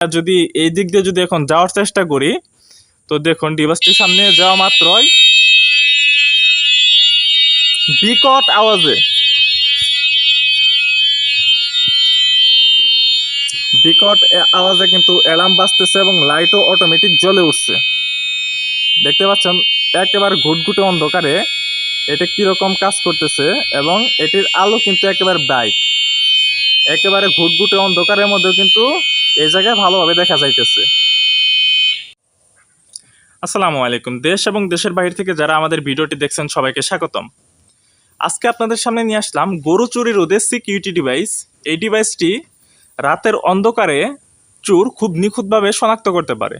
যদি এই দিক দিয়ে যদি এখন যাওয়ার চেষ্টা করি, তো দেখুন, ডিভাইসটির সামনে যাওয়া মাত্রই বিকট আওয়াজে বিকট আওয়াজে কিন্তু অ্যালার্ম বাজতেছে এবং লাইটও অটোমেটিক জ্বলে উঠছে। দেখতে পাচ্ছেন, একেবারে ঘুটঘুটে অন্ধকারে এটা কীরকম কাজ করতেছে এবং এটির আলো কিন্তু একেবারে ব্রাইট একেবারে ঘুটঘুটে অন্ধকারের মধ্যেও কিন্তু এই জায়গায় ভালোভাবে দেখা যাইতেছে। আসসালামু আলাইকুম। দেশ এবং দেশের বাইরে থেকে যারা আমাদের ভিডিওটি দেখছেন, সবাইকে স্বাগতম। আজকে আপনাদের সামনে নিয়ে আসলাম গরু চুরি রোধে সিকিউরিটি ডিভাইস এই ডিভাইসটি রাতের অন্ধকারে চুর খুব নিখুঁতভাবে শনাক্ত করতে পারে।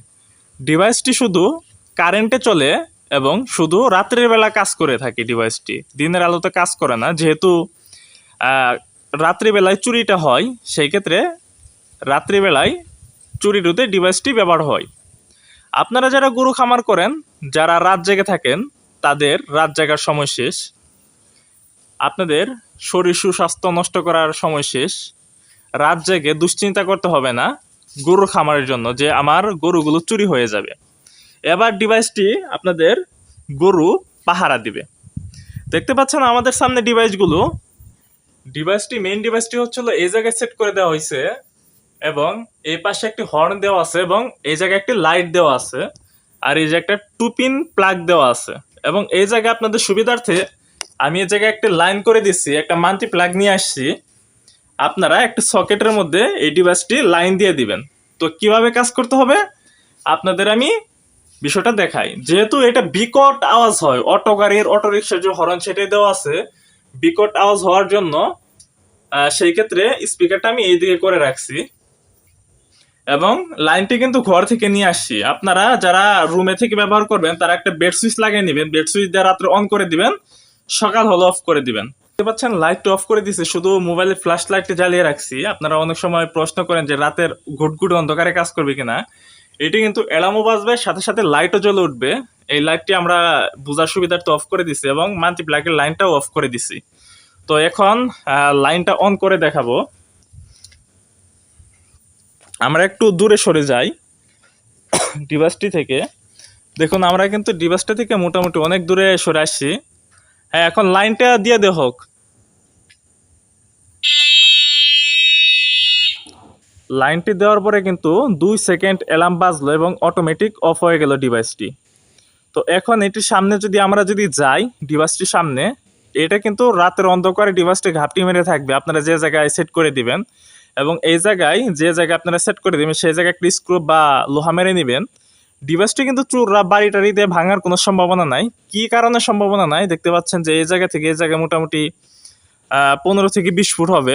ডিভাইসটি শুধু কারেন্টে চলে এবং শুধু রাত্রের বেলা কাজ করে থাকে ডিভাইসটি দিনের আলোতে কাজ করে না, যেহেতু রাত্রিবেলায় চুরিটা হয়, সেই ক্ষেত্রে রাত্রিবেলায় চুরি রোধে ডিভাইসটি ব্যবহার হয়। আপনারা যারা গরু খামার করেন, যারা রাত জেগে থাকেন, তাদের রাত জাগার সময় শেষ। আপনাদের শরীর সুস্বাস্থ্য নষ্ট করার সময় শেষ। রাত জেগে দুশ্চিন্তা করতে হবে না গরু খামারের জন্য যে আমার গরুগুলো চুরি হয়ে যাবে। এবার ডিভাইসটি আপনাদের গরু পাহারা দিবে। দেখতে পাচ্ছেন আমাদের সামনে ডিভাইসগুলো। ডিভাইসটি মেইন ডিভাইসটি হচ্ছিল এই জায়গায় সেট করে দেওয়া হয়েছে। এবং এই পাশে একটি হর্ন দেওয়া আছে এবং এই জায়গায় একটি লাইট দেওয়া আছে। আর এই যে একটা টু পিন প্লাগ দেওয়া আছে। এবং এই জায়গায় আপনাদের সুবিধার্থে আমি এই জায়গায় একটা লাইন করে দিচ্ছি, একটা মাল্টি প্লাগ নিয়ে আসছি। আপনারা একটা সকেটের মধ্যে এই ডিভাইসটি লাইন দিয়ে দিবেন। তো কীভাবে কাজ করতে হবে? আপনাদের আমি বিষয়টা দেখাই। যেহেতু এটা বিকট আওয়াজ হয়, অটো গাড়ির, অটো রিক্সার যে হরন সেটাই দেওয়া আছে, বিকট আওয়াজ হওয়ার জন্য সেই ক্ষেত্রে স্পিকারটা আমি এই দিকে করে রাখছি। এবং লাইনটি কিন্তু ঘর থেকে নিয়ে আসছি। আপনারা যারা রুমে থেকে ব্যবহার করবেন, তারা একটা বেড সুইচ লাগিয়ে নেবেন। বেড সুইচ দিয়ে রাত্রে অন করে দিবেন, সকাল হলো অফ করে দিবেন। দেখতে পাচ্ছেন লাইটটা অফ করে দিছে শুধু মোবাইলে ফ্ল্যাশ লাইটটা জ্বালিয়ে রাখছি। আপনারা অনেক সময় প্রশ্ন করেন যে রাতের ঘুটঘুট অন্ধকারে কাজ করবে কিনা? এটি কিন্তু অ্যালার্মও বাজবে, সাথে সাথে লাইটও জ্বলে উঠবে। এই লাইটটি আমরা বোঝার সুবিধার্থে অফ করে দিছি এবং মাল্টিপ্লাগের লাইনটাও অফ করে দিছি তো এখন লাইনটা অন করে দেখাবো। আমরা একটু দূরে সরে যাই ডিভাইসটি থেকে। দেখুন, আমরা কিন্তু ডিভাইসটা থেকে মোটামুটি অনেক দূরে সরে আসছি। হ্যাঁ এখন লাইনটা দিয়ে দে হোক। লাইনটি দেওয়ার পরে কিন্তু দুই সেকেন্ড অ্যালার্ম বাজলো এবং অটোমেটিক অফ হয়ে গেল ডিভাইসটি। তো এখন এটির সামনে যদি আমরা যদি যাই ডিভাইসটির সামনে, এটা কিন্তু রাতের অন্ধকারে ডিভাইসটি ঘাপটি মেরে থাকবে। আপনারা যে জায়গায় সেট করে দিবেন এবং এই জায়গায় যে জায়গায় আপনারা সেট করে দিবেন, সেই জায়গায় একটি স্ক্রু বা লোহা মেরে নেবেন। ডিভাইসটি কিন্তু চুররা বাড়ি টাড়ি দিয়ে ভাঙার কোনো সম্ভাবনা নাই। কি কারণে সম্ভাবনা নাই? দেখতে পাচ্ছেন যে এই জায়গা থেকে এই জায়গায় মোটামুটি পনেরো থেকে বিশ ফুট হবে।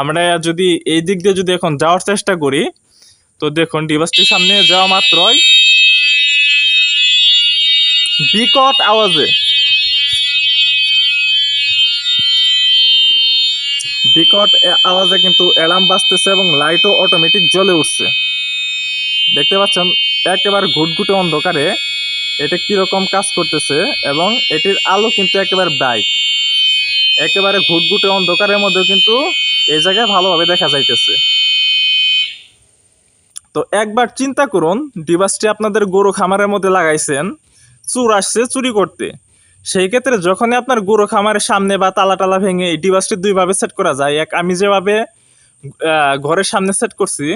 আমরা যদি এই দিক দিয়ে যদি এখন যাওয়ার চেষ্টা করি, তো দেখুন ডিভাইসটির সামনে যাওয়া মাত্রই বিকট আওয়াজে বিকট আওয়াজে কিন্তু অ্যালার্ম বাজতেছে এবং লাইটও অটোমেটিক জ্বলে উঠছে। দেখতে পাচ্ছেন, একেবারে ঘুটঘুটে অন্ধকারে এটা কীরকম কাজ করতেছে এবং এটির আলো কিন্তু একেবারে ব্রাইট একেবারে ঘুটঘুটে অন্ধকারের মধ্যেও কিন্তু এই জায়গায় ভালোভাবে দেখা যাইতেছে। তো একবার চিন্তা করুন, ডিভাইসটি আপনাদের গরু খামারের মধ্যে লাগাইছেন, চুর আসছে, চুরি করতে। সেই ক্ষেত্রে যখনই আপনার গরু খামারের সামনে বা তালা টালা ভেঙে এই ডিভাইসটি দুইভাবে সেট করা যায়, এক আমি যেভাবে ঘরের সামনে সেট করছি,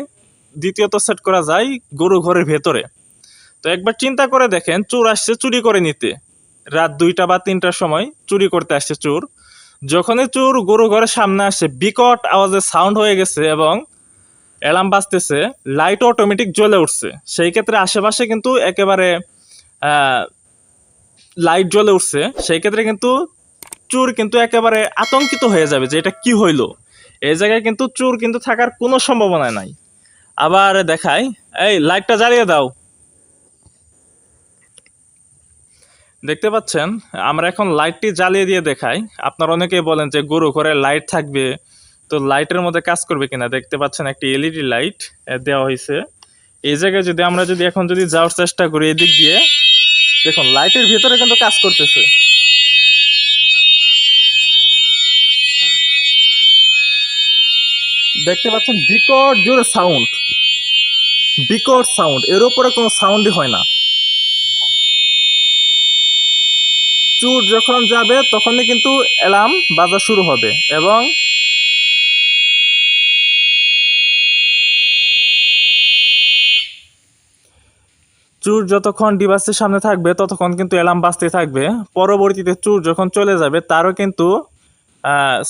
দ্বিতীয়ত সেট করা যায় গরু ঘরের ভেতরে। তো একবার চিন্তা করে দেখেন, চোর আসছে চুরি করে নিতে। রাত দুইটা বা তিনটার সময় চুরি করতে আসছে চোর। যখনই চোর গরু ঘরের সামনে আসে, বিকট আওয়াজে সাউন্ড হয়ে গেছে এবং অ্যালার্ম বাজতেছে লাইট অটোমেটিক জ্বলে উঠছে। সেই ক্ষেত্রে আশেপাশে কিন্তু একেবারে লাইট জ্বলে উঠছে, সেই ক্ষেত্রে কিন্তু চোর কিন্তু একেবারে আতঙ্কিত হয়ে যাবে যে এটা কি হইল। এই জায়গায় কিন্তু চোর কিন্তু থাকার কোনো সম্ভাবনা নাই। আবার দেখাই, এই লাইটটা জ্বালিয়ে দাও। দেখতে পাচ্ছেন, আমরা এখন লাইটটি জ্বালিয়ে দিয়ে দেখাই। আপনারা অনেকেই বলেন যে গরু ঘরে লাইট থাকবে, তো লাইটের মধ্যে কাজ করবে কিনা? দেখতে পাচ্ছেন একটি এলইডি লাইট দেওয়া হয়েছে এই জায়গায় যদি আমরা যদি এখন যদি যাওয়ার চেষ্টা করি, এদিক দিয়ে দেখুন লাইটের ভিতরে কিন্তু কাজ করতেছে। দেখতে পাচ্ছেন, বিকট জোরে সাউন্ড বিকট সাউন্ড এর উপরে কোনো সাউন্ডই হয় না। চুর যখন যাবে, তখনই কিন্তু অ্যালার্ম বাজা শুরু হবে এবং চুর যতক্ষণ ডিভাইসের সামনে থাকবে, ততক্ষণ কিন্তু অ্যালার্ম বাজতে থাকবে। পরবর্তীতে চুর যখন চলে যাবে, তারও কিন্তু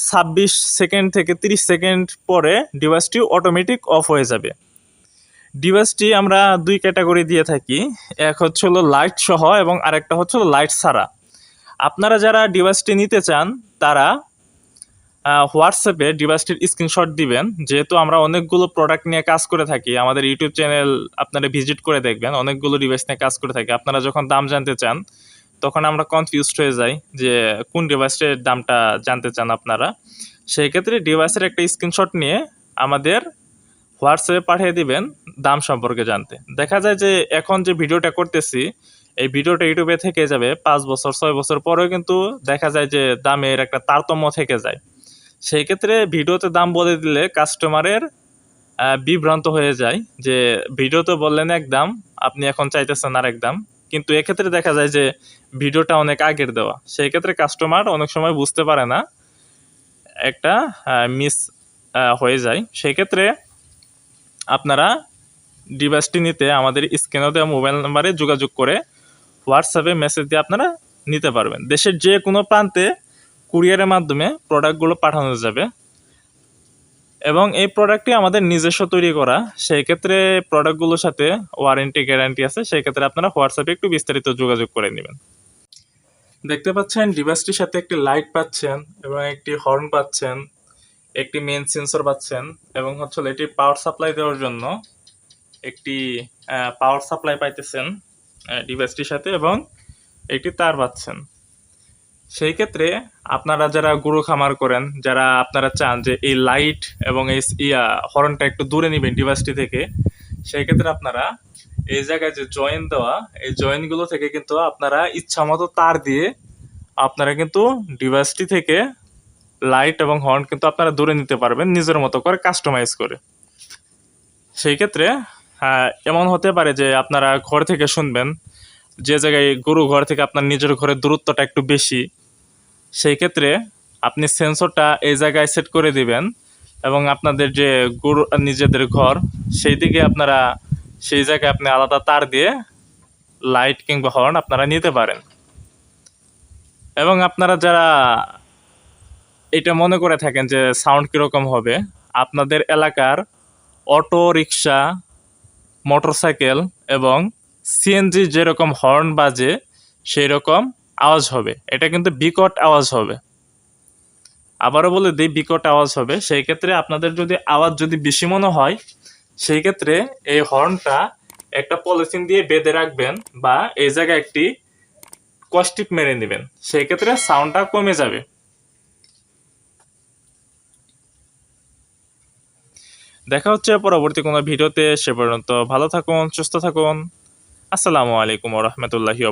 ছাব্বিশ সেকেন্ড থেকে তিরিশ সেকেন্ড পরে ডিভাইসটি অটোমেটিক অফ হয়ে যাবে। ডিভাইসটি আমরা দুই ক্যাটাগরি দিয়ে থাকি। এক হচ্ছে হলো লাইট সহ এবং আরেকটা হচ্ছে লাইট ছাড়া। আপনারা যারা ডিভাইসটি নিতে চান, তারা হোয়াটসঅ্যাপে ডিভাইসটির স্ক্রিনশট দিবেন। যেহেতু আমরা অনেকগুলো প্রোডাক্ট নিয়ে কাজ করে থাকি, আমাদের ইউটিউব চ্যানেল আপনারা ভিজিট করে দেখবেন, অনেকগুলো ডিভাইস নিয়ে কাজ করে থাকি। আপনারা যখন দাম জানতে চান, তখন আমরা কনফিউজড হয়ে যাই যে কোন ডিভাইসটির দামটা জানতে চান আপনারা। সেই ক্ষেত্রে ডিভাইসের একটা স্ক্রিনশট নিয়ে আমাদের হোয়াটসঅ্যাপে পাঠিয়ে দিবেন দাম সম্পর্কে জানতে। দেখা যায় যে এখন যে ভিডিওটা করতেছি, এই ভিডিওটা ইউটিউবে থেকে যাবে পাঁচ বছর, ছয় বছর পরেও কিন্তু দেখা যায় যে দামের একটা তারতম্য থেকে যায়। সেই ক্ষেত্রে ভিডিওতে দাম বলে দিলে কাস্টমারের বিভ্রান্ত হয়ে যায় যে ভিডিওতে বললেন এক দাম, আপনি এখন চাইতেছেন আরেক দাম। কিন্তু এক্ষেত্রে দেখা যায় যে ভিডিওটা অনেক আগের দেওয়া। সেই ক্ষেত্রে কাস্টমার অনেক সময় বুঝতে পারে না একটা মিস হয়ে যায়। সেই ক্ষেত্রে আপনারা ডিভাইসটি নিতে আমাদের স্ক্রিনে দেওয়া মোবাইল নাম্বারে যোগাযোগ করে হোয়াটসঅ্যাপে মেসেজ দিয়ে আপনারা নিতে পারবেন। দেশের যে কোনো প্রান্তে কুরিয়ারের মাধ্যমে প্রোডাক্টগুলো পাঠানো যাবে। এবং এই প্রোডাক্টটি আমাদের নিজস্ব তৈরি করা। সেই ক্ষেত্রে প্রোডাক্টগুলোর সাথে ওয়ারেন্টি গ্যারান্টি আছে। সেই ক্ষেত্রে আপনারা হোয়াটসঅ্যাপে একটু বিস্তারিত যোগাযোগ করে নেবেন। দেখতে পাচ্ছেন ডিভাইসটির সাথে একটি লাইট পাচ্ছেন এবং একটি হর্ন পাচ্ছেন, একটি মেন সেন্সর পাচ্ছেন এবং হচ্ছে এটি পাওয়ার সাপ্লাই দেওয়ার জন্য একটি পাওয়ার সাপ্লাই পাইতেছেন ডিভাইসটির সাথে এবং একটি তার পাচ্ছেন। সেই ক্ষেত্রে আপনারা যারা গরু খামার করেন যারা আপনারা চান যে এই লাইট এবং এই ইয়া হর্নটা একটু দূরে নেবেন ডিভাইসটি থেকে সেই ক্ষেত্রে আপনারা এই জায়গায় যে জয়েন দেওয়া এই জয়েনগুলো থেকে কিন্তু আপনারা ইচ্ছা মতো তার দিয়ে আপনারা কিন্তু ডিভাইসটি থেকে লাইট এবং হর্ন কিন্তু আপনারা দূরে নিতে পারবেন নিজের মতো করে কাস্টমাইজ করে। সেই ক্ষেত্রে আহ, এমন হতে পারে যে আপনারা ঘর থেকে শুনবেন যে জায়গায় গরু ঘর থেকে আপনার নিজের ঘরের দূরত্বটা একটু বেশি সেই ক্ষেত্রে আপনি সেন্সরটা এই জায়গায় সেট করে দিবেন এবং আপনাদের যে গরু, নিজেদের ঘর, সেই দিকে আপনারা, সেই জায়গায় আপনি আলাদা তার দিয়ে লাইট কিংবা হর্ন আপনারা নিতে পারেন। এবং আপনারা যারা এটা মনে করে থাকেন যে সাউন্ড কীরকম হবে, আপনাদের এলাকার অটো, রিক্সা, মোটরসাইকেল এবং সিএনজি যেরকম হর্ন বাজে সেই রকম আওয়াজ হবে। এটা কিন্তু বিকট আওয়াজ হবে। আবারও বলে দিই, বিকট আওয়াজ হবে। সেই ক্ষেত্রে আপনাদের যদি আওয়াজ যদি বেশি মনে হয়, সেই ক্ষেত্রে এই হর্নটা একটা পলিথিন দিয়ে বেঁধে রাখবেন বা এই জায়গায় একটি কস্টিপ মেরে নেবেন। সেই ক্ষেত্রে সাউন্ডটা কমে যাবে। দেখা হচ্ছে পরবর্তী কোনো ভিডিওতে। সে পর্যন্ত ভালো থাকুন, সুস্থ থাকুন। আসসালামু আলাইকুম রহমতুল্লাহি